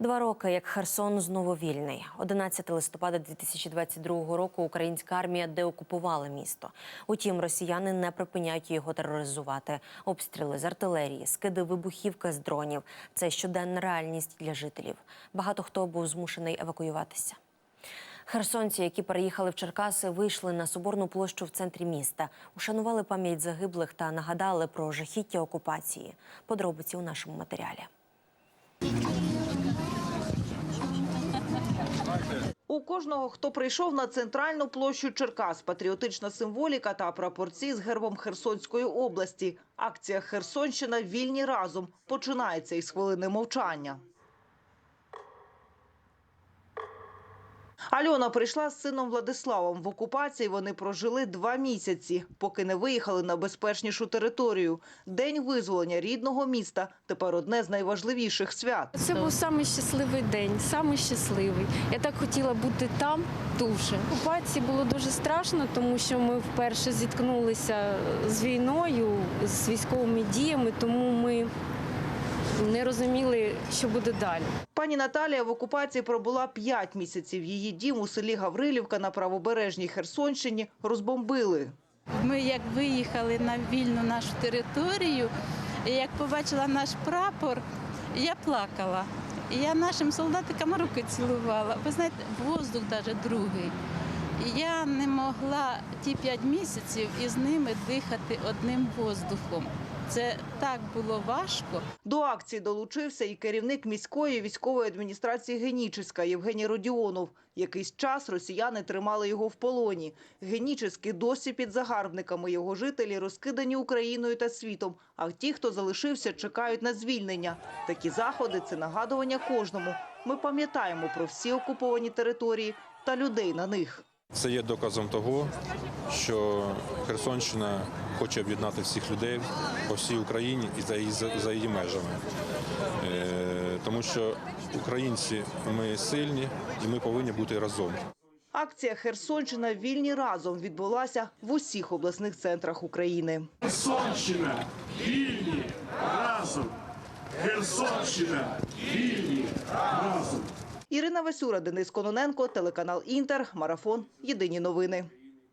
Два роки, як Херсон знову вільний. 11 листопада 2022 року українська армія деокупувала місто. Утім, росіяни не припиняють його тероризувати. Обстріли з артилерії, скиди вибухівки з дронів це щоденна реальність для жителів. Багато хто був змушений евакуюватися. Херсонці, які переїхали в Черкаси, вийшли на соборну площу в центрі міста, ушанували пам'ять загиблих та нагадали про жахіття окупації. Подробиці у нашому матеріалі. У кожного, хто прийшов на центральну площу Черкас, патріотична символіка та прапорці з гербом Херсонської області. Акція Херсонщина Вільні разом починається із хвилини мовчання. Альона прийшла з сином Владиславом. В окупації вони прожили два місяці, поки не виїхали на безпечнішу територію. День визволення рідного міста тепер одне з найважливіших свят. Це був самий щасливий день, самий щасливий. Я так хотіла бути там дуже. В окупації було дуже страшно, тому що ми вперше зіткнулися з війною, з військовими діями, тому ми не розуміли, що буде далі. Пані Наталія в окупації пробула 5 місяців. Її дім у селі Гаврилівка на правобережній Херсонщині розбомбили. Ми як виїхали на вільну нашу територію, і як побачила наш прапор, я плакала. І я нашим солдатикам руки цілувала. Ви знаєте, воздух навіть другий. Я не могла ті п'ять місяців із ними дихати одним воздухом. Це так було важко. До акції долучився і керівник міської військової адміністрації Генічеська Євгеній Родіонов. Якийсь час росіяни тримали його в полоні. Генічеський досі під загарбниками. Його жителі розкидані Україною та світом. А ті, хто залишився, чекають на звільнення. Такі заходи – це нагадування кожному. Ми пам'ятаємо про всі окуповані території та людей на них. Це є доказом того, що Херсонщина хоче об'єднати всіх людей по всій Україні і за її, за її межами. Е, тому що українці ми сильні і ми повинні бути разом. Акція «Херсонщина. Вільні разом» відбулася в усіх обласних центрах України. Херсонщина вільні разом. Херсонщина вільні разом. Ірина Васюра, Денис Кононенко, телеканал Інтер, Марафон. Єдині новини.